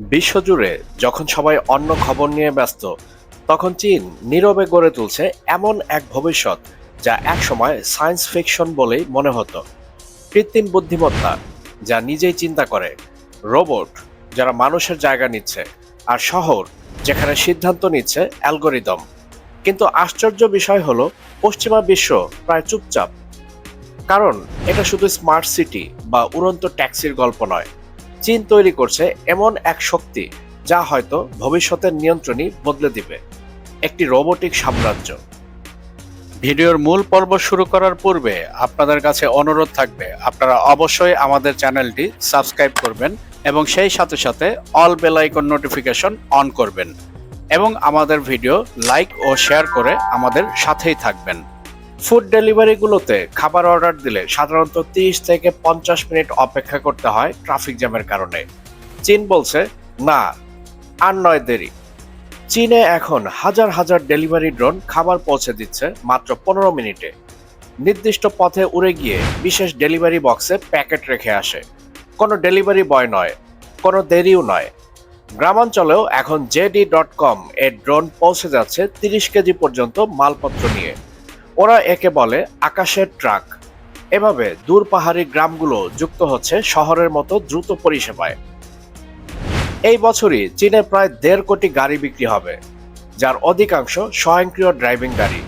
বিশ্বজুড়ে যখন সবাই অন্য খবর নিয়ে ব্যস্ত, তখন চীন নীরবে গড়ে তুলছে এমন এক ভবিষ্যৎ যা একসময় সায়েন্স ফিকশন বলেই মনে হতো। কৃত্রিম বুদ্ধিমত্তা যা নিজেই চিন্তা করে, রোবট যারা মানুষের জায়গা নিচ্ছে, আর শহর যেখানে সিদ্ধান্ত নিচ্ছে অ্যালগোরিদম। কিন্তু আশ্চর্য বিষয় হলো, পশ্চিমা বিশ্ব প্রায় চুপচাপ। কারণ এটা শুধু স্মার্ট সিটি বা উড়ন্ত ট্যাক্সির গল্প নয়। চীন তৈরি করছে এমন এক শক্তি যা হয়তো ভবিষ্যতের নিয়ন্ত্রণই বদলে দিবে। একটি রোবোটিক সাম্রাজ্য। ভিডিওর মূল পর্ব শুরু করার পূর্বে আপনাদের কাছে অনুরোধ থাকবে, আপনারা অবশ্যই আমাদের চ্যানেলটি সাবস্ক্রাইব করবেন এবং সেই সাথে সাথে all bell icon notification on করবেন এবং আমাদের ভিডিও লাইক ও শেয়ার করে আমাদের সাথেই থাকবেন। ফুড ডেলিভারিগুলোতে খাবার অর্ডার দিলে সাধারণত তিরিশ থেকে পঞ্চাশ মিনিট অপেক্ষা করতে হয় ট্রাফিক জ্যামের কারণে। চীন বলছে, না, আর নয় দেরি। চীনে এখন হাজার হাজার ডেলিভারি ড্রোন খাবার পৌঁছে দিচ্ছে মাত্র পনেরো মিনিটে। নির্দিষ্ট পথে উড়ে গিয়ে বিশেষ ডেলিভারি বক্সে প্যাকেট রেখে আসে। কোনো ডেলিভারি বয় নয়, কোনো দেরিও নয়। গ্রামাঞ্চলেও এখন জেডি ডট কম এর ড্রোন পৌঁছে যাচ্ছে তিরিশ কেজি পর্যন্ত মালপত্র নিয়ে। ওরা একে বলে আকাশের ট্রাক। এভাবে দূর পাহাড়ি গ্রামগুলো যুক্ত হচ্ছে শহরের মতো দ্রুত পরিষেবায়। এই বছরই চীনে প্রায় দেড় কোটি গাড়ি বিক্রি হবে, যার অধিকাংশ স্বয়ংক্রিয় ড্রাইভিং গাড়ি।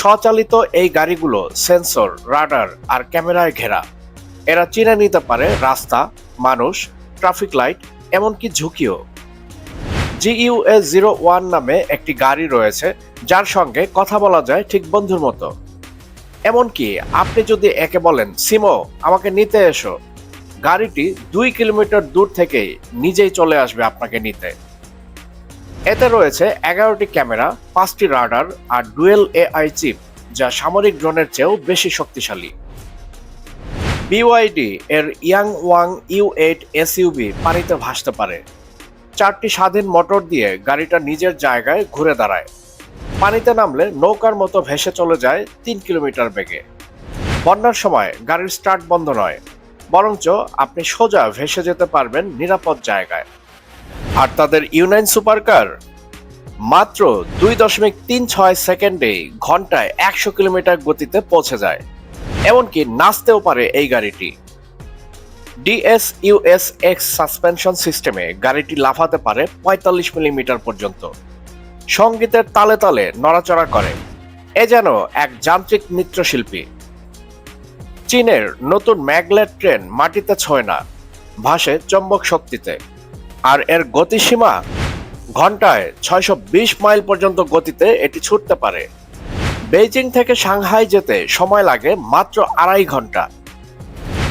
স্বচালিত এই গাড়িগুলো সেন্সর, রাডার আর ক্যামেরায় ঘেরা। এরা চিনে নিতে পারে রাস্তা, মানুষ, ট্রাফিক লাইট, এমনকি ঝুঁকিও। জিইউএস জিরো ওয়ান নামে একটি গাড়ি রয়েছে, যার সঙ্গে কথা বলা যায় ঠিক বন্ধুর মতো। এমনকি আপনি যদি একে বলেন, সিমো, আমাকে নিতে এসো। গাড়িটি দুই কিলোমিটার দূর থেকেই নিজেই চলে আসবে আপনাকে নিতে। এতে রয়েছে এগারোটি ক্যামেরা, পাঁচটি রাডার আর ডুয়েল এআই চিপ, যা সামরিক ড্রোনের চেয়েও বেশি শক্তিশালী। বিওয়াইডি এর Yang Wang U eight SUV পানিতে ভাসতে পারে। চারটি স্বাধীন মোটর দিয়ে গাড়িটা নিজের জায়গায় ঘুরে দাঁড়ায়। পানিতে নামলে নৌকার মতো ভেসে চলে যায় তিন কিলোমিটার বেগে। বন্যার সময় গাড়ির স্টার্ট বন্ধ নয়, বরঞ্চ আপনি সোজা ভেসে যেতে পারবেন নিরাপদ জায়গায়। আর তাদের ইউনাইন সুপারকার মাত্র দুই দশমিক তিন ছয় সেকেন্ডে ঘন্টায় একশো কিলোমিটার গতিতে পৌঁছে যায়। এমনকি নাচতেও পারে এই গাড়িটি। ডিএসইউএস এক্স সাসপেনশন সিস্টেমে গাড়িটি লাফাতে পারে পঁয়তাল্লিশ মিলিমিটার পর্যন্ত। সঙ্গীতের তালে তালে নড়াচড়া করে। এ যেন এক যান্ত্রিক নৃত্যশিল্পী চীনের নতুন ম্যাগলেট ট্রেন মাটিতে ছোঁয় না, ভাসে চম্বক শক্তিতে। আর এর গতিসীমা ঘন্টায় ছয়শো বিশ মাইল পর্যন্ত গতিতে এটি ছুটতে পারে। বেইজিং থেকে সাংহাই যেতে সময় লাগে মাত্র আড়াই ঘণ্টা।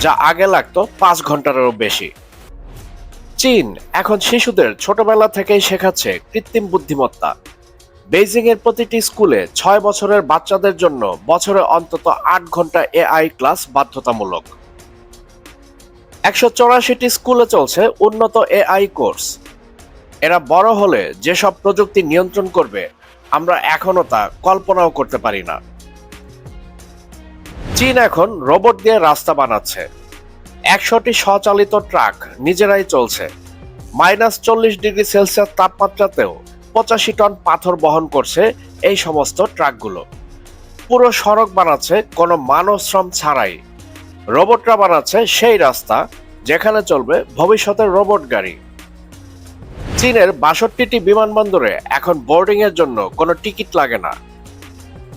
যা আগে লাগতো পাঁচ ঘন্টারও বেশি। চীন এখন শিশুদের ছোটবেলা থেকেই শেখাচ্ছে কৃত্রিম বুদ্ধিমত্তা। বেইজিং এর প্রতিটি স্কুলে ছয় বছরের বাচ্চাদের জন্য বছরে অন্তত আট ঘণ্টা এআই ক্লাস বাধ্যতামূলক। একশো চৌরাশিটি স্কুলে চলছে উন্নত এআই কোর্স। এরা বড় হলে যেসব প্রযুক্তি নিয়ন্ত্রণ করবে, আমরা এখনও তা কল্পনাও করতে পারি না। চীন এখন রোবট দিয়ে রাস্তা বানাচ্ছে। একশোটি স্বচালিত ট্রাক নিজেরাই চলছে। মাইনাস চল্লিশ ডিগ্রি সেলসিয়াস তাপমাত্রাতেও পঁচাশি টন পাথর বহন করছে এই সমস্ত ট্রাকগুলো। পুরো সড়ক বানাচ্ছে, কোনো মানব শ্রম ছাড়াই। রোবটরা বানাচ্ছে সেই রাস্তা যেখানে চলবে ভবিষ্যতের রোবট গাড়ি। চীনের বাষট্টিটি বিমানবন্দরে এখন বোর্ডিং এর জন্য কোনো টিকিট লাগে না।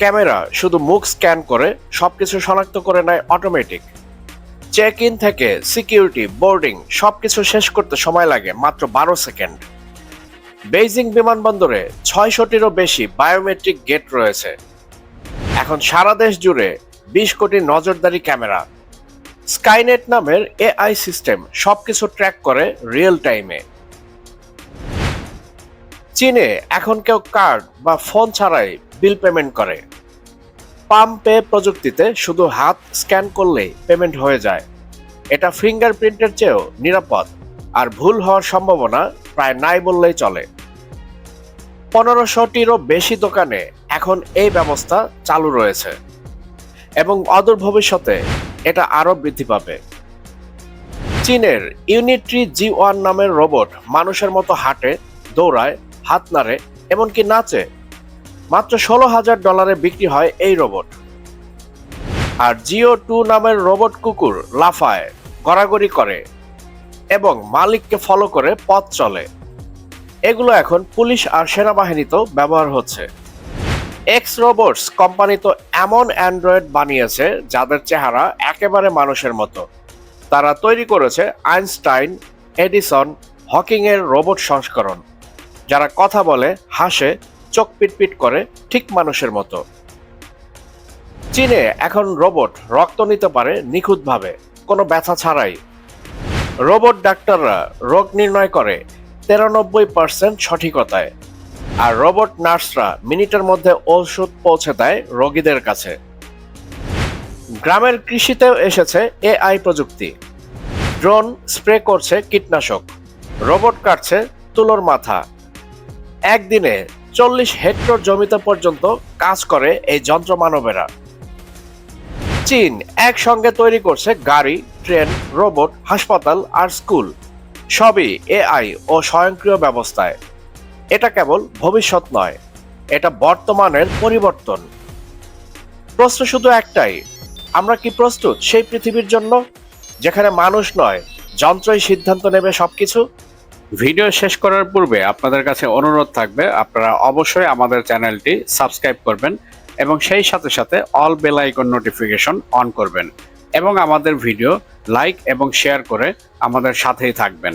ক্যামেরা শুধু মুখ স্ক্যান করে সবকিছু শনাক্ত করে নেয় অটোমেটিক চেক ইন থেকে সিকিউরিটি বোর্ডিং সবকিছু শেষ করতে সময় লাগে মাত্র বারো সেকেন্ড বেইজিং বিমানবন্দরে ছয়শটিরও বেশি বায়োমেট্রিক গেট রয়েছে। এখন সারা দেশ জুড়ে বিশ কোটি নজরদারি ক্যামেরা। স্কাইনেট নামের এআই সিস্টেম সবকিছু ট্র্যাক করে রিয়েল টাইমে চীনে এখন কেউ কার্ড বা ফোন ছাড়াই বিল পেমেন্ট করে। পাম পে প্রযুক্তিতে শুধু হাত স্ক্যান করলেই পেমেন্ট হয়ে যায়। এটা ফিঙ্গারপ্রিন্টের চেয়েও নিরাপদ আর ভুল হওয়ার সম্ভাবনা প্রায় নাই বললেই চলে। পনেরোশোটিরও বেশি দোকানে এখন এই ব্যবস্থা চালু রয়েছে এবং অদূর ভবিষ্যতে এটা আরও বৃদ্ধি পাবে। চীনের ইউনিট্রি জি ওয়ান নামের রোবট মানুষের মতো হাঁটে, দৌড়ায়, হাত নাড়ে, এমনকি নাচে মাত্র ষোলো হাজার ডলারে বিক্রি হয় এই রোবট। আর জিও টু নামের রোবট কুকুর লাফায়, গড়াগড়ি করে এবং মালিককে ফলো করে পথ চলে। এগুলো এখন পুলিশ আর সেনাবাহিনীতেও ব্যবহার হচ্ছে। এক্স রোবটস কোম্পানি তো এমন অ্যান্ড্রয়েড বানিয়েছে যাদের চেহারা একেবারে মানুষের মতো। তারা তৈরি করেছে আইনস্টাইন এডিসন হকিংয়ের রোবট সংস্করণ, যারা কথা বলে, হাসে চোখ পিটপিট করে ঠিক মানুষের মতো। চীনে এখন রোবট রক্ত নিতে পারে নিখুঁতভাবে, কোনো ব্যথা ছাড়াই। রোবট ডাক্তাররা রোগ নির্ণয় করে তেরানব্বই পার্সেন্ট সঠিকতায়, আর রোবট নার্সরা মিনিটের মধ্যে ঔষধ পৌঁছে দেয় রোগীদের কাছে। গ্রামের কৃষিতেও এসেছে এআই প্রযুক্তি। ড্রোন স্প্রে করছে কীটনাশক, রোবট কাটছে তুলোর মাথা। একদিনে চল্লিশ হেক্টর জমিতে পর্যন্ত কাজ করে এই যন্ত্র মানবেরা। চীন একসঙ্গে তৈরি করছে গাড়ি, ট্রেন, রোবট, হাসপাতাল আর স্কুল। সবই এআই ও স্বয়ংক্রিয় ব্যবস্থায়। এটা কেবল ভবিষ্যৎ নয়, এটা বর্তমানের পরিবর্তন। প্রশ্ন শুধু একটাই, আমরা কি প্রস্তুত সেই পৃথিবীর জন্য? যেখানে মানুষ নয়, যন্ত্রই সিদ্ধান্ত নেবে সবকিছু। ভিডিও শেষ করার পূর্বে আপনাদের কাছে অনুরোধ থাকবে, আপনারা অবশ্যই আমাদের চ্যানেলটি সাবস্ক্রাইব করবেন এবং সেই সাথে সাথে all bell icon notification on করবেন এবং আমাদের ভিডিও লাইক এবং শেয়ার করে আমাদের সাথেই থাকবেন।